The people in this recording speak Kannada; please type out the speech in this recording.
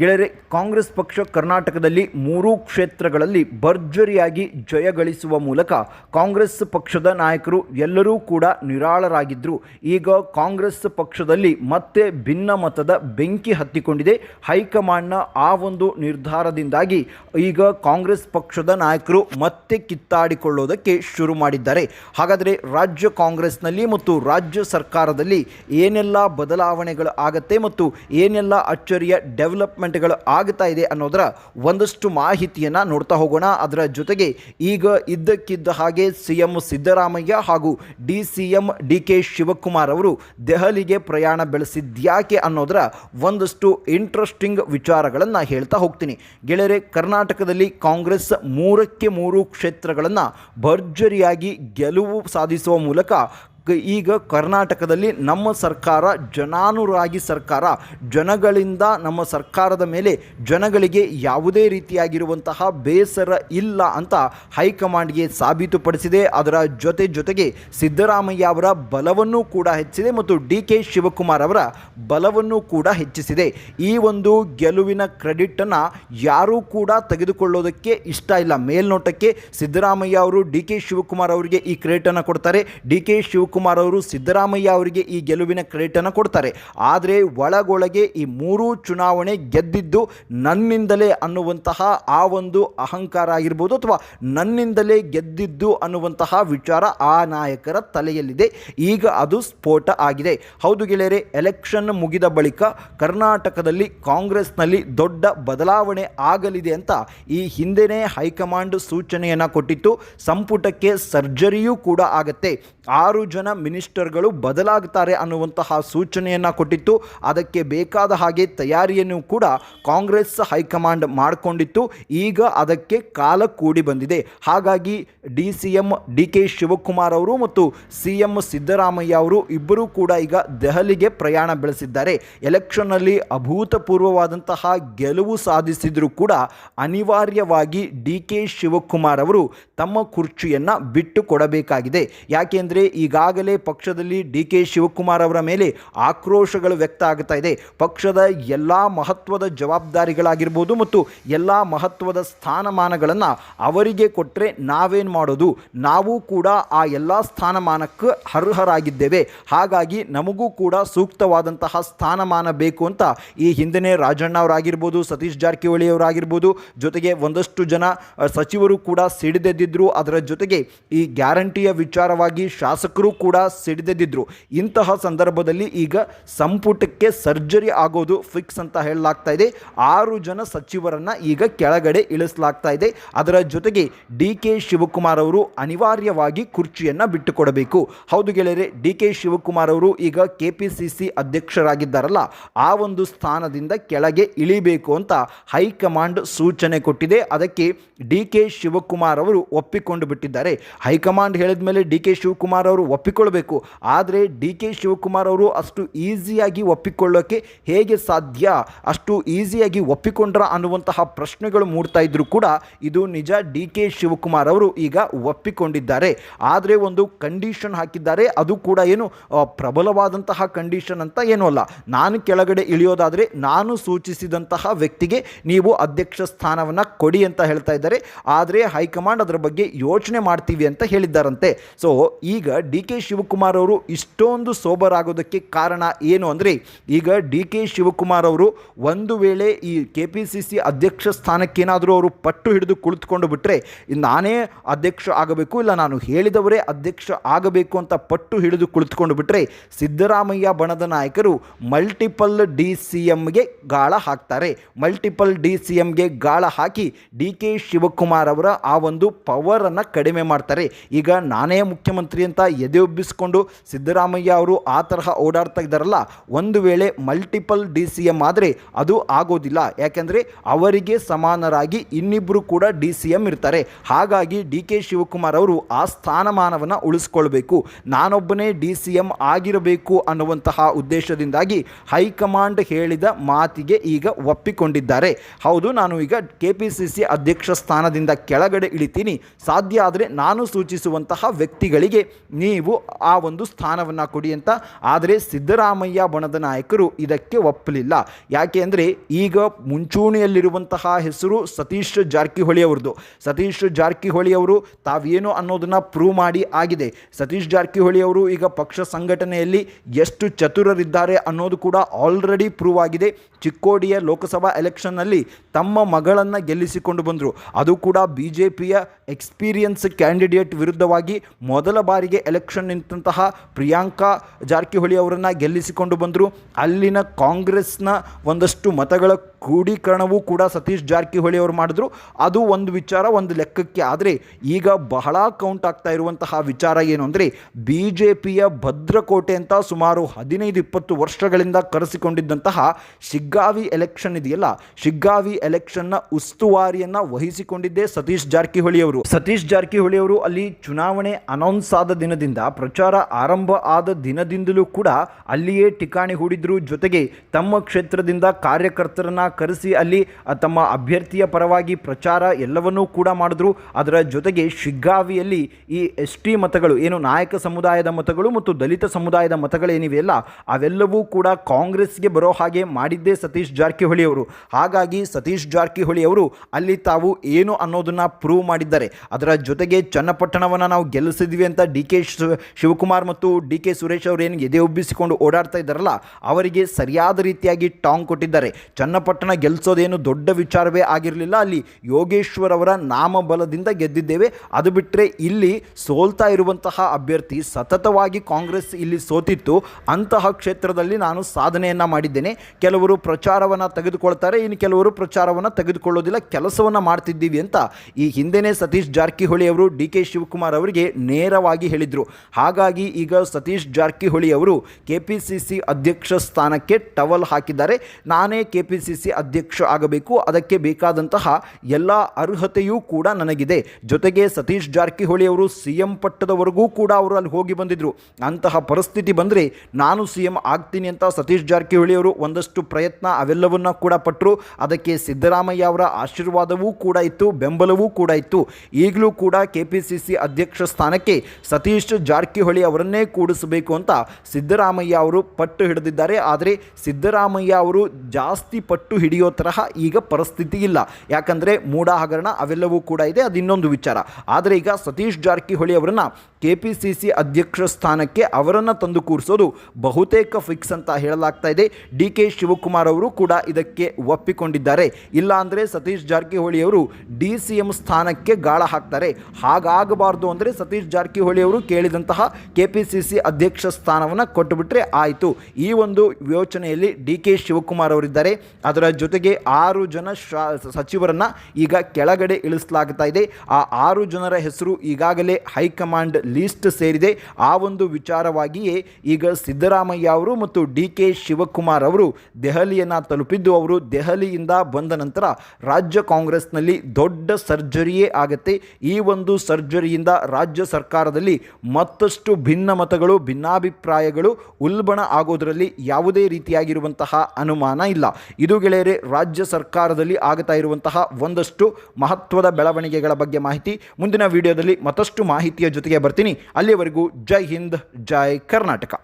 ಗೆಳೆಯರೆ, ಕಾಂಗ್ರೆಸ್ ಪಕ್ಷ ಕರ್ನಾಟಕದಲ್ಲಿ ಮೂರೂ ಕ್ಷೇತ್ರಗಳಲ್ಲಿ ಭರ್ಜರಿಯಾಗಿ ಜಯ ಗಳಿಸುವ ಮೂಲಕ ಕಾಂಗ್ರೆಸ್ ಪಕ್ಷದ ನಾಯಕರು ಎಲ್ಲರೂ ಕೂಡ ನಿರಾಳರಾಗಿದ್ದರು ಈಗ ಕಾಂಗ್ರೆಸ್ ಪಕ್ಷದಲ್ಲಿ ಮತ್ತೆ ಭಿನ್ನ ಮತದ ಬೆಂಕಿ ಹತ್ತಿಕೊಂಡಿದೆ. ಹೈಕಮಾಂಡ್ನ ಆ ಒಂದು ನಿರ್ಧಾರದಿಂದಾಗಿ ಈಗ ಕಾಂಗ್ರೆಸ್ ಪಕ್ಷದ ನಾಯಕರು ಮತ್ತೆ ಕಿತ್ತಾಡಿಕೊಳ್ಳೋದಕ್ಕೆ ಶುರು ಮಾಡಿದ್ದಾರೆ. ಹಾಗಾದರೆ ರಾಜ್ಯ ಕಾಂಗ್ರೆಸ್ನಲ್ಲಿ ಮತ್ತು ರಾಜ್ಯ ಸರ್ಕಾರದಲ್ಲಿ ಏನೆಲ್ಲ ಬದಲಾವಣೆಗಳು ಆಗತ್ತೆ ಮತ್ತು ಏನೆಲ್ಲ ಅಚ್ಚರಿಯ ಡೆವಲಪ್ಮೆಂಟ್ಗಳು ಆಗ್ತಾ ಇದೆ ಅನ್ನೋದರ ಒಂದಷ್ಟು ಮಾಹಿತಿಯನ್ನು ನೋಡ್ತಾ ಹೋಗೋಣ. ಅದರ ಜೊತೆಗೆ ಈಗ ಇದ್ದಕ್ಕಿದ್ದ ಹಾಗೆ ಸಿ ಎಂ ಸಿದ್ದರಾಮಯ್ಯ ಹಾಗೂ D C M D K Shivakumar ಅವರು ದೆಹಲಿಗೆ ಪ್ರಯಾಣ ಬೆಳೆಸಿದ್ಯಾಕೆ ಅನ್ನೋದರ ಒಂದಷ್ಟು ಇಂಟ್ರೆಸ್ಟಿಂಗ್ ವಿಚಾರಗಳನ್ನು ಹೇಳ್ತಾ ಹೋಗ್ತೀನಿ. ಗೆಳೆಯರೆ, ಕರ್ನಾಟಕದಲ್ಲಿ ಕಾಂಗ್ರೆಸ್ ಮೂರಕ್ಕೆ ಮೂರು ಕ್ಷೇತ್ರಗಳನ್ನು ಭರ್ಜರಿಯಾಗಿ ಗೆಲುವು ಸಾಧಿಸುವ ಮೂಲಕ ಈಗ ಕರ್ನಾಟಕದಲ್ಲಿ ನಮ್ಮ ಸರ್ಕಾರ ಜನಾನುರಾಗಿ ಸರ್ಕಾರ, ಜನಗಳಿಂದ ನಮ್ಮ ಸರ್ಕಾರದ ಮೇಲೆ ಜನಗಳಿಗೆ ಯಾವುದೇ ರೀತಿಯಾಗಿರುವಂತಹ ಬೇಸರ ಇಲ್ಲ ಅಂತ ಹೈಕಮಾಂಡ್ಗೆ ಸಾಬೀತುಪಡಿಸಿದೆ. ಅದರ ಜೊತೆ ಜೊತೆಗೆ ಸಿದ್ದರಾಮಯ್ಯ ಅವರ ಬಲವನ್ನು ಕೂಡ ಹೆಚ್ಚಿದೆ ಮತ್ತು ಡಿ ಕೆ ಶಿವಕುಮಾರ್ ಅವರ ಬಲವನ್ನು ಕೂಡ ಹೆಚ್ಚಿಸಿದೆ. ಈ ಒಂದು ಗೆಲುವಿನ ಕ್ರೆಡಿಟನ್ನು ಯಾರೂ ಕೂಡ ತೆಗೆದುಕೊಳ್ಳೋದಕ್ಕೆ ಇಷ್ಟ ಇಲ್ಲ. ಮೇಲ್ನೋಟಕ್ಕೆ ಸಿದ್ದರಾಮಯ್ಯ ಅವರು, ಡಿ ಕೆ ಶಿವಕುಮಾರ್ ಅವರಿಗೆ ಈ ಕ್ರೆಡಿಟನ್ನು ಕೊಡ್ತಾರೆ. ಡಿ ಕೆ ಶಿವಕುಮಾರ್ ಅವರು ಸಿದ್ದರಾಮಯ್ಯ ಅವರಿಗೆ ಈ ಗೆಲುವಿನ ಕ್ರೆಡಿಟನ್ನು ಕೊಡ್ತಾರೆ. ಆದರೆ ಒಳಗೊಳಗೆ ಈ ಮೂರೂ ಚುನಾವಣೆ ಗೆದ್ದಿದ್ದು ನನ್ನಿಂದಲೇ ಅನ್ನುವಂತಹ ಆ ಒಂದು ಅಹಂಕಾರ ಆಗಿರ್ಬೋದು ಅಥವಾ ನನ್ನಿಂದಲೇ ಗೆದ್ದಿದ್ದು ಅನ್ನುವಂತಹ ವಿಚಾರ ಆ ನಾಯಕರ ತಲೆಯಲ್ಲಿದೆ. ಈಗ ಅದು ಸ್ಫೋಟ ಆಗಿದೆ. ಹೌದು ಗೆಳೆಯರೆ ಎಲೆಕ್ಷನ್ ಮುಗಿದ ಬಳಿಕ ಕರ್ನಾಟಕದಲ್ಲಿ ಕಾಂಗ್ರೆಸ್ನಲ್ಲಿ ದೊಡ್ಡ ಬದಲಾವಣೆ ಆಗಲಿದೆ ಅಂತ ಈ ಹಿಂದೆನೇ ಹೈಕಮಾಂಡ್ ಸೂಚನೆಯನ್ನು ಕೊಟ್ಟಿತ್ತು. ಸಂಪುಟಕ್ಕೆ ಸರ್ಜರಿಯೂ ಕೂಡ ಆಗತ್ತೆ. ಆರು ಜನ ಮಿನಿಸ್ಟರ್ಗಳು ಬದಲಾಗ್ತಾರೆ ಅನ್ನುವಂತಹ ಸೂಚನೆಯನ್ನು ಕೊಟ್ಟಿತ್ತು. ಅದಕ್ಕೆ ಬೇಕಾದ ಹಾಗೆ ತಯಾರಿಯನ್ನು ಕೂಡ ಕಾಂಗ್ರೆಸ್ ಹೈಕಮಾಂಡ್ ಮಾಡಿಕೊಂಡಿತ್ತು. ಈಗ ಅದಕ್ಕೆ ಕಾಲ ಕೂಡಿ ಬಂದಿದೆ. ಹಾಗಾಗಿ D C M, D K Shivakumar ಅವರು ಮತ್ತು ಸಿ ಎಂ ಸಿದ್ದರಾಮಯ್ಯ ಅವರು ಇಬ್ಬರೂ ಕೂಡ ಈಗ ದೆಹಲಿಗೆ ಪ್ರಯಾಣ ಬೆಳೆಸಿದ್ದಾರೆ. ಎಲೆಕ್ಷನ್ನಲ್ಲಿ ಅಭೂತಪೂರ್ವವಾದಂತಹ ಗೆಲುವು ಸಾಧಿಸಿದರೂ ಕೂಡ ಅನಿವಾರ್ಯವಾಗಿ ಡಿ ಕೆ ಶಿವಕುಮಾರ್ ಅವರು ತಮ್ಮ ಕುರ್ಚಿಯನ್ನು ಬಿಟ್ಟು ಕೊಡಬೇಕಾಗಿದೆ ಯಾಕೆಂದರೆ ಈಗಾಗಲೇ ಪಕ್ಷದಲ್ಲಿ ಡಿ ಕೆ ಶಿವಕುಮಾರ್ ಅವರ ಮೇಲೆ ಆಕ್ರೋಶಗಳು ವ್ಯಕ್ತ ಆಗ್ತಾ ಇದೆ. ಪಕ್ಷದ ಎಲ್ಲ ಮಹತ್ವದ ಜವಾಬ್ದಾರಿಗಳಾಗಿರ್ಬೋದು ಮತ್ತು ಎಲ್ಲ ಮಹತ್ವದ ಸ್ಥಾನಮಾನಗಳನ್ನು ಅವರಿಗೆ ಕೊಟ್ಟರೆ ನಾವೇನು ಮಾಡೋದು? ನಾವು ಕೂಡ ಆ ಎಲ್ಲ ಸ್ಥಾನಮಾನಕ್ಕೆ ಅರ್ಹರಾಗಿದ್ದೇವೆ. ಹಾಗಾಗಿ ನಮಗೂ ಕೂಡ ಸೂಕ್ತವಾದಂತಹ ಸ್ಥಾನಮಾನ ಬೇಕು ಅಂತ ಈ ಹಿಂದೆನೇ ರಾಜಣ್ಣ ಅವರಾಗಿರ್ಬೋದು, ಸತೀಶ್ ಜಾರಕಿಹೊಳಿ ಅವರಾಗಿರ್ಬೋದು, ಜೊತೆಗೆ ಒಂದಷ್ಟು ಜನ ಸಚಿವರು ಕೂಡ ಸಿಡಿದೆದ್ದಿದ್ರು. ಅದರ ಜೊತೆಗೆ ಈ ಗ್ಯಾರಂಟಿಯ ವಿಚಾರವಾಗಿ ಶಾಸಕರು ಕೂಡ ಸಿಡಿದೆದ್ದಿದ್ರು. ಇಂತಹ ಸಂದರ್ಭದಲ್ಲಿ ಈಗ ಸಂಪುಟಕ್ಕೆ ಸರ್ಜರಿ ಆಗೋದು ಫಿಕ್ಸ್ ಅಂತ ಹೇಳಲಾಗ್ತಾ ಇದೆ. ಆರು ಜನ ಸಚಿವರನ್ನು ಈಗ ಕೆಳಗಡೆ ಇಳಿಸಲಾಗ್ತಾ ಇದೆ. ಅದರ ಜೊತೆಗೆ ಡಿ ಕೆ ಶಿವಕುಮಾರ್ ಅವರು ಅನಿವಾರ್ಯವಾಗಿ ಕುರ್ಚಿಯನ್ನು ಬಿಟ್ಟುಕೊಡಬೇಕು. ಹೌದು ಗೆಳೆಯರೆ ಡಿ ಕೆ ಶಿವಕುಮಾರ್ ಅವರು ಈಗ ಕೆ ಪಿ ಸಿ ಸಿ ಅಧ್ಯಕ್ಷರಾಗಿದ್ದಾರಲ್ಲ, ಆ ಒಂದು ಸ್ಥಾನದಿಂದ ಕೆಳಗೆ ಇಳಿಬೇಕು ಅಂತ ಹೈಕಮಾಂಡ್ ಸೂಚನೆ ಕೊಟ್ಟಿದೆ. ಅದಕ್ಕೆ ಡಿ ಕೆ ಶಿವಕುಮಾರ್ ಅವರು ಒಪ್ಪಿಕೊಂಡು ಬಿಟ್ಟಿದ್ದಾರೆ. ಹೈಕಮಾಂಡ್ ಹೇಳಿದ ಮೇಲೆ ಡಿ ಕೆ ಶಿವಕುಮಾರ್ ಅವರು ಒಪ್ಪಿಕೊಳ್ಬೇಕು. ಆದರೆ ಡಿ ಕೆ ಶಿವಕುಮಾರ್ ಅವರು ಅಷ್ಟು ಈಸಿಯಾಗಿ ಒಪ್ಪಿಕೊಳ್ಳೋಕ್ಕೆ ಹೇಗೆ ಸಾಧ್ಯ? ಅಷ್ಟು ಈಸಿಯಾಗಿ ಒಪ್ಪಿಕೊಂಡ್ರ ಅನ್ನುವಂತಹ ಪ್ರಶ್ನೆಗಳು ಮೂಡ್ತಾ ಇದ್ದರೂ ಕೂಡ ಇದು ನಿಜ ಡಿ ಕೆ ಶಿವಕುಮಾರ್ ಅವರು ಈಗ ಒಪ್ಪಿಕೊಂಡಿದ್ದಾರೆ. ಆದರೆ ಒಂದು ಕಂಡೀಷನ್ ಹಾಕಿದ್ದಾರೆ. ಅದು ಕೂಡ ಏನು ಪ್ರಬಲವಾದಂತಹ ಕಂಡೀಷನ್ ಅಂತ ಏನೂ ಅಲ್ಲ. ನಾನು ಕೆಳಗಡೆ ಇಳಿಯೋದಾದರೆ ನಾನು ಸೂಚಿಸಿದಂತಹ ವ್ಯಕ್ತಿಗೆ ನೀವು ಅಧ್ಯಕ್ಷ ಸ್ಥಾನವನ್ನು ಕೊಡಿ ಅಂತ ಹೇಳ್ತಾ ಇದ್ದಾರೆ. ಆದರೆ ಹೈಕಮಾಂಡ್ ಅದರ ಬಗ್ಗೆ ಯೋಚನೆ ಮಾಡ್ತೀವಿ ಅಂತ ಹೇಳಿದ್ದಾರಂತೆ. ಸೊ, ಈಗ ಡಿ ಕೆ ಶಿವಕುಮಾರ್ ಅವರು ಇಷ್ಟೊಂದು ಸೋಬರ್ ಆಗೋದಕ್ಕೆ ಕಾರಣ ಏನು ಅಂದರೆ ಈಗ ಡಿ ಕೆ ಶಿವಕುಮಾರ್ ಅವರು ಒಂದು ವೇಳೆ ಈ ಕೆ ಪಿ ಸಿ ಸಿ ಅಧ್ಯಕ್ಷ ಸ್ಥಾನಕ್ಕೇನಾದರೂ ಅವರು ಪಟ್ಟು ಹಿಡಿದು ಕುಳಿತುಕೊಂಡು ಬಿಟ್ಟರೆ ನಾನೇ ಅಧ್ಯಕ್ಷ ಆಗಬೇಕು, ಇಲ್ಲ ನಾನು ಹೇಳಿದವರೇ ಅಧ್ಯಕ್ಷ ಆಗಬೇಕು ಅಂತ ಪಟ್ಟು ಹಿಡಿದು ಕುಳಿತುಕೊಂಡು ಬಿಟ್ಟರೆ ಸಿದ್ದರಾಮಯ್ಯ ಬಣದ ನಾಯಕರು ಮಲ್ಟಿಪಲ್ ಡಿ ಸಿ ಎಮ್ಗೆ ಗಾಳ ಹಾಕ್ತಾರೆ. ಮಲ್ಟಿಪಲ್ ಡಿ ಸಿ ಎಮ್ಗೆ ಗಾಳ ಹಾಕಿ ಡಿ ಕೆ ಶಿವಕುಮಾರ್ ಅವರ ಆ ಒಂದು ಪವರನ್ನು ಕಡಿಮೆ ಮಾಡ್ತಾರೆ. ಈಗ ನಾನೇ ಮುಖ್ಯಮಂತ್ರಿ ಅಂತ ಎದೆ ಉಬ್ಬಿಸಿಕೊಂಡು ಸಿದ್ದರಾಮಯ್ಯ ಅವರು ಆ ತರಹ ಓಡಾಡ್ತಾ ಇದ್ದಾರಲ್ಲ, ಒಂದು ವೇಳೆ ಮಲ್ಟಿಪಲ್ ಡಿ ಸಿ ಎಂ ಆದರೆ ಅದು ಆಗೋದಿಲ್ಲ. ಯಾಕೆಂದರೆ ಅವರಿಗೆ ಸಮಾನರಾಗಿ ಇನ್ನಿಬ್ಬರು ಕೂಡ ಡಿ ಸಿ ಎಂ ಇರ್ತಾರೆ. ಹಾಗಾಗಿ ಡಿ ಕೆ ಶಿವಕುಮಾರ್ ಅವರು ಆ ಸ್ಥಾನಮಾನವನ್ನು ಉಳಿಸ್ಕೊಳ್ಬೇಕು. ನಾನೊಬ್ಬನೇ ಡಿ ಸಿ ಎಂ ಆಗಿರಬೇಕು ಅನ್ನುವಂತಹ ಉದ್ದೇಶದಿಂದಾಗಿ ಹೈಕಮಾಂಡ್ ಹೇಳಿದ ಮಾತಿಗೆ ಈಗ ಒಪ್ಪಿಕೊಂಡಿದ್ದಾರೆ. ಹೌದು, ನಾನು ಈಗ ಕೆ ಪಿ ಸಿ ಸಿ ಅಧ್ಯಕ್ಷ ಸ್ಥಾನದಿಂದ ಕೆಳಗಡೆ ಇಳಿತೀನಿ. ಸಾಧ್ಯ ಆದರೆ ನಾನು ಸೂಚಿಸುವಂತಹ ವ್ಯಕ್ತಿಗಳಿಗೆ ನೀವು ಆ ಒಂದು ಸ್ಥಾನವನ್ನು ಕೊಡಿ ಅಂತ. ಆದರೆ ಸಿದ್ದರಾಮಯ್ಯ ಬಣದ ನಾಯಕರು ಇದಕ್ಕೆ ಒಪ್ಪಲಿಲ್ಲ. ಯಾಕೆ ಅಂದರೆ ಈಗ ಮುಂಚೂಣಿಯಲ್ಲಿರುವಂತಹ ಹೆಸರು ಸತೀಶ್ ಜಾರಕಿಹೊಳಿ ಅವ್ರದ್ದು. ಸತೀಶ್ ಜಾರಕಿಹೊಳಿ ಅವರು ತಾವೇನು ಅನ್ನೋದನ್ನು ಪ್ರೂವ್ ಮಾಡಿ ಆಗಿದೆ. ಸತೀಶ್ ಜಾರಕಿಹೊಳಿ ಅವರು ಈಗ ಪಕ್ಷ ಸಂಘಟನೆಯಲ್ಲಿ ಎಷ್ಟು ಚತುರರಿದ್ದಾರೆ ಅನ್ನೋದು ಕೂಡ ಆಲ್ರೆಡಿ ಪ್ರೂವ್ ಆಗಿದೆ. ಚಿಕ್ಕೋಡಿಯ ಲೋಕಸಭಾ ಎಲೆಕ್ಷನ್ನಲ್ಲಿ ತಮ್ಮ ಮಗಳನ್ನು ಗೆಲ್ಲಿಸಿಕೊಂಡು ಬಂದರು. ಅದು ಕೂಡ ಬಿ ಜೆ ಪಿಯ ಎಕ್ಸ್ಪೀರಿಯನ್ಸ್ ಕ್ಯಾಂಡಿಡೇಟ್ ವಿರುದ್ಧವಾಗಿ ಮೊದಲ ಬಾರಿಗೆ ಎಲೆಕ್ಷನ್ ನಿಂತಹ ಪ್ರಿಯಾಂಕಾ ಜಾರಕಿಹೊಳಿ ಅವರನ್ನು ಗೆಲ್ಲಿಸಿಕೊಂಡು ಬಂದರು. ಅಲ್ಲಿನ ಕಾಂಗ್ರೆಸ್ನ ಒಂದಷ್ಟು ಮತಗಳ ಕ್ರೋಢೀಕರಣವೂ ಕೂಡ ಸತೀಶ್ ಜಾರಕಿಹೊಳಿ ಅವರು ಮಾಡಿದ್ರು. ಅದು ಒಂದು ವಿಚಾರ, ಒಂದು ಲೆಕ್ಕಕ್ಕೆ ಆದರೆ ಈಗ ಬಹಳ ಕೌಂಟ್ ಆಗ್ತಾ ಇರುವಂತಹ ವಿಚಾರ ಏನು ಅಂದರೆ ಬಿ ಜೆ ಪಿಯ ಭದ್ರಕೋಟೆ ಅಂತ ಸುಮಾರು ಹದಿನೈದು, ಇಪ್ಪತ್ತು ವರ್ಷಗಳಿಂದ ಕರೆಸಿಕೊಂಡಿದ್ದಂತಹ ಶಿಗ್ಗಾವಿ ಎಲೆಕ್ಷನ್ ಇದೆಯಲ್ಲ, ಶಿಗ್ಗಾವಿ ಎಲೆಕ್ಷನ್ನ ಉಸ್ತುವಾರಿಯನ್ನು ವಹಿಸಿಕೊಂಡಿದ್ದೇ ಸತೀಶ್ ಜಾರಕಿಹೊಳಿ ಅವರು. ಸತೀಶ್ ಜಾರಕಿಹೊಳಿ ಅವರು ಅಲ್ಲಿ ಚುನಾವಣೆ ಅನೌನ್ಸ್ ಆದ ದಿನದಿಂದ ಪ್ರಚಾರ ಆರಂಭ ಆದ ದಿನದಿಂದಲೂ ಕೂಡ ಅಲ್ಲಿಯೇ ಠಿಕಾಣಿ ಹೂಡಿದ್ರು ಜೊತೆಗೆ ತಮ್ಮ ಕ್ಷೇತ್ರದಿಂದ ಕಾರ್ಯಕರ್ತರನ್ನ ಕರೆಸಿ ಅಲ್ಲಿ ತಮ್ಮ ಅಭ್ಯರ್ಥಿಯ ಪರವಾಗಿ ಪ್ರಚಾರ ಎಲ್ಲವನ್ನೂ ಕೂಡ ಮಾಡಿದ್ರು. ಅದರ ಜೊತೆಗೆ ಶಿಗ್ಗಾವಿಯಲ್ಲಿ ಈ ಎಸ್ ಟಿ ಮತಗಳು, ಏನು ನಾಯಕ ಸಮುದಾಯದ ಮತಗಳು ಮತ್ತು ದಲಿತ ಸಮುದಾಯದ ಮತಗಳೇನಿವೆಯಲ್ಲ, ಅವೆಲ್ಲವೂ ಕೂಡ ಕಾಂಗ್ರೆಸ್ಗೆ ಬರೋ ಹಾಗೆ ಮಾಡಿದ್ದೇ ಸತೀಶ್ ಜಾರಕಿಹೊಳಿ ಅವರು. ಹಾಗಾಗಿ ಸತೀಶ್ ಜಾರಕಿಹೊಳಿ ಅವರು ಅಲ್ಲಿ ತಾವು ಏನು ಅನ್ನೋದನ್ನ ಪ್ರೂವ್ ಮಾಡಿದ್ದಾರೆ. ಅದರ ಜೊತೆಗೆ ಚನ್ನಪಟ್ಟಣವನ್ನು ನಾವು ಗೆಲ್ಲಿಸಿದ್ವಿ ಅಂತ ಡಿ ಕೆ ಶಿವಕುಮಾರ್ ಮತ್ತು ಡಿ ಕೆ ಸುರೇಶ್ ಅವರು ಏನು ಎದೆ ಉಬ್ಬಿಸಿಕೊಂಡು ಓಡಾಡ್ತಾ ಇದ್ದಾರಲ್ಲ, ಅವರಿಗೆ ಸರಿಯಾದ ರೀತಿಯಾಗಿ ಟಾಂಗ್ ಕೊಟ್ಟಿದ್ದಾರೆ. ಚನ್ನಪಟ್ಟಣ ಗೆಲ್ಲಿಸೋದೇನು ದೊಡ್ಡ ವಿಚಾರವೇ ಆಗಿರಲಿಲ್ಲ. ಅಲ್ಲಿ ಯೋಗೇಶ್ವರ್ ಅವರ ನಾಮಬಲದಿಂದ ಗೆದ್ದಿದ್ದೇವೆ. ಅದು ಬಿಟ್ಟರೆ ಇಲ್ಲಿ ಸೋಲ್ತಾ ಇರುವಂತಹ ಅಭ್ಯರ್ಥಿ ಸತತವಾಗಿ ಕಾಂಗ್ರೆಸ್ ಇಲ್ಲಿ ಸೋತಿತ್ತು. ಅಂತಹ ಕ್ಷೇತ್ರದಲ್ಲಿ ನಾನು ಸಾಧನೆಯನ್ನು ಮಾಡಿದ್ದೇನೆ. ಕೆಲವರು ಪ್ರಚಾರವನ್ನು ತೆಗೆದುಕೊಳ್ತಾರೆ, ಇನ್ನು ಕೆಲವರು ಪ್ರಚಾರವನ್ನು ತೆಗೆದುಕೊಳ್ಳೋದಿಲ್ಲ, ಕೆಲಸವನ್ನು ಮಾಡ್ತಿದ್ದೀವಿ ಅಂತ ಈ ಹಿಂದೆನೇ ಸತೀಶ್ ಜಾರಕಿಹೊಳಿ ಅವರು ಡಿ ಕೆ ಶಿವಕುಮಾರ್ ಅವರಿಗೆ ನೇರವಾಗಿ ಹೇಳಿದರು. ಹಾಗಾಗಿ ಈಗ ಸತೀಶ್ ಜಾರಕಿಹೊಳಿ ಅವರು ಕೆ ಪಿ ಸಿ ಸಿ ಅಧ್ಯಕ್ಷ ಸ್ಥಾನಕ್ಕೆ ಟವಲ್ ಹಾಕಿದ್ದಾರೆ. ನಾನೇ ಕೆ ಪಿ ಸಿ ಸಿ ಅಧ್ಯಕ್ಷ ಆಗಬೇಕು. ಅದಕ್ಕೆ ಬೇಕಾದಂತಹ ಎಲ್ಲ ಅರ್ಹತೆಯೂ ಕೂಡ ನನಗಿದೆ. ಜೊತೆಗೆ ಸತೀಶ್ ಜಾರಕಿಹೊಳಿ ಅವರು ಸಿ ಎಂ ಪಟ್ಟದವರೆಗೂ ಕೂಡ ಅವರು ಅಲ್ಲಿ ಹೋಗಿ ಬಂದಿದ್ದರು ಅಂತಹ ಪರಿಸ್ಥಿತಿ ಬಂದರೆ ನಾನು ಸಿ ಎಂ ಆಗ್ತೀನಿ ಅಂತ ಸತೀಶ್ ಜಾರಕಿಹೊಳಿ ಅವರು ಒಂದಷ್ಟು ಪ್ರಯತ್ನ ಅವೆಲ್ಲವನ್ನ ಕೂಡ ಪಟ್ಟರು ಅದಕ್ಕೆ ಸಿದ್ದರಾಮಯ್ಯ ಅವರ ಆಶೀರ್ವಾದವೂ ಕೂಡ ಇತ್ತು, ಬೆಂಬಲವೂ ಕೂಡ ಇತ್ತು. ಈಗಲೂ ಕೂಡ ಕೆ ಪಿ ಸಿ ಸಿ ಅಧ್ಯಕ್ಷ ಸ್ಥಾನಕ್ಕೆ ಸತೀಶ್ ಜಾರಕಿಹೊಳಿ ಅವರನ್ನೇ ಕೂಡಿಸಬೇಕು ಅಂತ ಸಿದ್ದರಾಮಯ್ಯ ಅವರು ಪಟ್ಟು ಹಿಡಿದಿದ್ದಾರೆ. ಆದರೆ ಸಿದ್ದರಾಮಯ್ಯ ಅವರು ಜಾಸ್ತಿ ಪಟ್ಟು ಹಿಡಿಯೋ ತರಹ ಈಗ ಪರಿಸ್ಥಿತಿ ಇಲ್ಲ. ಯಾಕಂದರೆ ಮೂಡ ಹಗರಣ ಅವೆಲ್ಲವೂ ಕೂಡ ಇದೆ. ಅದು ಇನ್ನೊಂದು ವಿಚಾರ. ಆದರೆ ಈಗ ಸತೀಶ್ ಜಾರಕಿಹೊಳಿ ಅವರನ್ನು ಕೆ ಪಿ ಸಿ ಸಿ ಅಧ್ಯಕ್ಷ ಸ್ಥಾನಕ್ಕೆ ಅವರನ್ನು ತಂದು ಕೂರಿಸೋದು ಬಹುತೇಕ ಫಿಕ್ಸ್ ಅಂತ ಹೇಳಲಾಗ್ತಾ ಇದೆ. ಡಿ ಕೆ ಶಿವಕುಮಾರ್ ಅವರು ಕೂಡ ಇದಕ್ಕೆ ಒಪ್ಪಿಕೊಂಡಿದ್ದಾರೆ. ಇಲ್ಲಾಂದರೆ ಸತೀಶ್ ಜಾರಕಿಹೊಳಿ ಅವರು ಡಿ ಸಿ ಎಂ ಸ್ಥಾನಕ್ಕೆ ಗಾಳ ಹಾಕ್ತಾರೆ. ಹಾಗಾಗಬಾರ್ದು ಅಂದರೆ ಸತೀಶ್ ಜಾರಕಿಹೊಳಿ ಅವರು ಕೇಳಿದಂತಹ ಕೆ ಪಿ ಸಿ ಸಿ ಅಧ್ಯಕ್ಷ ಸ್ಥಾನವನ್ನು ಕೊಟ್ಟುಬಿಟ್ರೆ ಆಯಿತು. ಈ ಒಂದು ಯೋಚನೆಯಲ್ಲಿ ಡಿ ಕೆ ಶಿವಕುಮಾರ್ ಅವರಿದ್ದಾರೆ. ಅದರ ಜೊತೆಗೆ ಆರು ಜನ ಶಾ, ಸಚಿವರನ್ನು ಈಗ ಕೆಳಗಡೆ ಇಳಿಸಲಾಗ್ತಾ ಇದೆ. ಆ ಆರು ಜನರ ಹೆಸರು ಈಗಾಗಲೇ ಹೈಕಮಾಂಡ್ ಲೀಸ್ಟ್ ಸೇರಿದೆ. ಆ ಒಂದು ವಿಚಾರವಾಗಿಯೇ ಈಗ ಸಿದ್ದರಾಮಯ್ಯ ಅವರು ಮತ್ತು ಡಿ ಕೆ ಶಿವಕುಮಾರ್ ಅವರು ದೆಹಲಿಯನ್ನು ತಲುಪಿದ್ದು, ಅವರು ದೆಹಲಿಯಿಂದ ಬಂದ ನಂತರ ರಾಜ್ಯ ಕಾಂಗ್ರೆಸ್ನಲ್ಲಿ ದೊಡ್ಡ ಸರ್ಜರಿಯೇ ಆಗುತ್ತೆ. ಈ ಒಂದು ಸರ್ಜರಿಯಿಂದ ರಾಜ್ಯ ಸರ್ಕಾರದಲ್ಲಿ ಮತ್ತಷ್ಟು ಭಿನ್ನ ಮತಗಳು, ಭಿನ್ನಾಭಿಪ್ರಾಯಗಳು ಉಲ್ಬಣ ಆಗೋದರಲ್ಲಿ ಯಾವುದೇ ರೀತಿಯಾಗಿರುವಂತಹ ಅನುಮಾನ ಇಲ್ಲ. ಇದು ಗೆಳೆಯರೆ, ರಾಜ್ಯ ಸರ್ಕಾರದಲ್ಲಿ ಆಗುತ್ತಾ ಇರುವಂತಹ ಒಂದಷ್ಟು ಮಹತ್ವದ ಬೆಳವಣಿಗೆಗಳ ಬಗ್ಗೆ ಮಾಹಿತಿ. ಮುಂದಿನ ವಿಡಿಯೋದಲ್ಲಿ ಮತ್ತಷ್ಟು ಮಾಹಿತಿಯ ಜೊತೆಗೆ ಬರ್ತೀನಿ ಅಲ್ಲಿಯವರೆಗೂ ಜೈ ಹಿಂದ್ ಜೈ ಕರ್ನಾಟಕ.